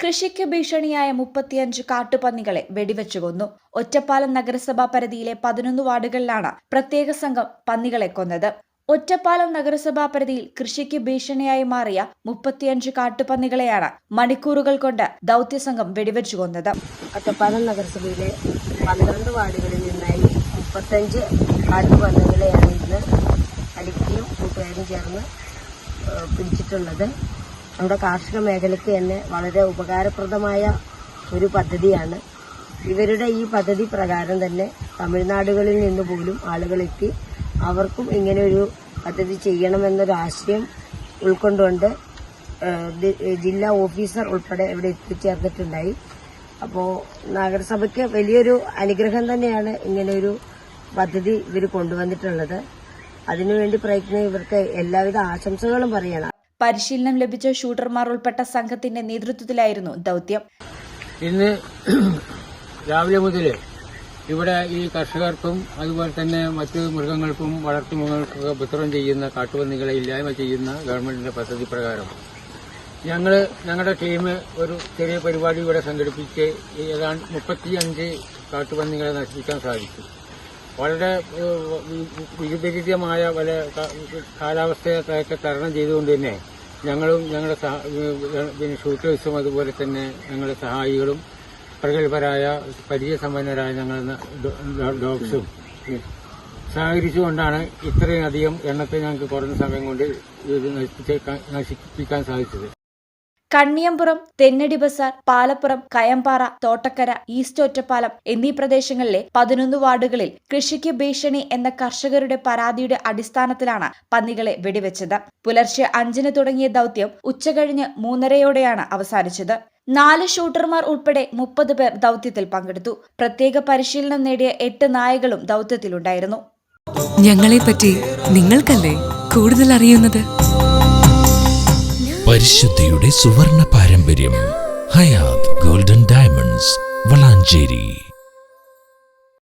കൃഷിക്ക് ഭീഷണിയായ മുപ്പത്തിയഞ്ച് കാട്ടുപന്നികളെ വെടിവെച്ചു കൊന്നു. ഒറ്റപ്പാലം നഗരസഭാ പരിധിയിലെ പതിനൊന്ന് വാർഡുകളിലാണ് പ്രത്യേക സംഘം പന്നികളെ കൊന്നത്. ഒറ്റപ്പാലം നഗരസഭാ പരിധിയിൽ കൃഷിക്ക് ഭീഷണിയായി മാറിയ മുപ്പത്തിയഞ്ച് കാട്ടുപന്നികളെയാണ് മണിക്കൂറുകൾ കൊണ്ട് ദൗത്യസംഘം വെടിവെച്ചു കൊന്നത്. ഒറ്റപ്പാലം നഗരസഭയിലെ പന്ത്രണ്ട് വാർഡുകളിൽ നിന്നായി മുപ്പത്തഞ്ച് കാട്ടുപന്നികളെയാണ് ഇന്ന് അടുക്കിയും കൂട്ടുകാരും ചേർന്ന് പിടിച്ചിട്ടുള്ളത്. നമ്മുടെ കാർഷിക മേഖലയ്ക്ക് തന്നെ വളരെ ഉപകാരപ്രദമായ ഒരു പദ്ധതിയാണ്. ഇവരുടെ ഈ പദ്ധതി പ്രകാരം തന്നെ തമിഴ്നാടുകളിൽ നിന്ന് പോലും ആളുകളെത്തി അവർക്കും ഇങ്ങനെ ഒരു പദ്ധതി ചെയ്യണമെന്നൊരു ആശയം ഉൾക്കൊണ്ടുകൊണ്ട് ജില്ലാ ഓഫീസർ ഉൾപ്പെടെ ഇവിടെ എത്തിച്ചേർന്നിട്ടുണ്ടായി. അപ്പോൾ നഗരസഭയ്ക്ക് വലിയൊരു അനുഗ്രഹം തന്നെയാണ് ഇങ്ങനെ ഒരു പദ്ധതി ഇവർ കൊണ്ടുവന്നിട്ടുള്ളത്. അതിനുവേണ്ടി പ്രയത്നം ഇവർക്ക് എല്ലാവിധ ആശംസകളും പറയണം. പരിശീലനം ലഭിച്ച ഷൂട്ടർമാർ ഉൾപ്പെട്ട സംഘത്തിന്റെ നേതൃത്വത്തിലായിരുന്നു ദൗത്യം. ഇന്ന് രാവിലെ മുതൽ ഇവിടെ ഈ കർഷകർക്കും അതുപോലെ തന്നെ മറ്റ് മൃഗങ്ങൾക്കും വളർത്തുമൃഗങ്ങൾക്കൊക്കെ വിതരണം ചെയ്യുന്ന കാട്ടുപന്നികളെ ഇല്ലായ്മ ചെയ്യുന്ന ഗവൺമെന്റിന്റെ പദ്ധതി പ്രകാരം. ഞങ്ങൾ ഞങ്ങളുടെ ടീം ഒരു ചെറിയ പരിപാടി ഇവിടെ സംഘടിപ്പിച്ച് ഏതാണ്ട് മുപ്പത്തിയഞ്ച് കാട്ടുപന്നികളെ നശിപ്പിക്കാൻ സാധിച്ചു. വളരെ വിപരീതമായ പല കാലാവസ്ഥയെ തരണം ചെയ്തുകൊണ്ട് തന്നെ ഞങ്ങളും ഞങ്ങളുടെ പിന്നെ ഷൂട്ടേഴ്സും അതുപോലെ തന്നെ ഞങ്ങളുടെ സഹായികളും പ്രഗത്ഭരായ പരിചയസമ്പന്നരായ ഞങ്ങൾ ഡോഗ്സും സഹകരിച്ചുകൊണ്ടാണ് ഇത്രയും അധികം എണ്ണത്തെ ഞങ്ങൾക്ക് കുറഞ്ഞ സമയം കൊണ്ട് ഇത് നശിപ്പിക്കാൻ സാധിച്ചത്. കണ്ണിയമ്പുറം തെന്നടി ബസാർ പാലപ്പുറം കയമ്പാറ തോട്ടക്കര ഈസ്റ്റ് ഒറ്റപ്പാലം എന്നീ പ്രദേശങ്ങളിലെ പതിനൊന്ന് വാർഡുകളിൽ കൃഷിക്ക് ഭീഷണി എന്ന കർഷകരുടെ പരാതിയുടെ അടിസ്ഥാനത്തിലാണ് പന്നികളെ വെടിവെച്ചത്. പുലർച്ചെ അഞ്ചിന് തുടങ്ങിയ ദൌത്യം ഉച്ചകഴിഞ്ഞ് മൂന്നരയോടെയാണ് അവസാനിച്ചത്. നാല് ഷൂട്ടർമാർ ഉൾപ്പെടെ മുപ്പത് പേർ ദൗത്യത്തിൽ പങ്കെടുത്തു. പ്രത്യേക പരിശീലനം നേടിയ എട്ട് നായകളും ദൗത്യത്തിലുണ്ടായിരുന്നു. ഞങ്ങളെപ്പറ്റി നിങ്ങൾക്കല്ലേ കൂടുതൽ അറിയുന്നത്? പരിശുദ്ധിയുടെ സുവർണ പാരമ്പര്യം ഹയാത് ഗോൾഡൻ ഡയമണ്ട്സ് വളാഞ്ചേരി.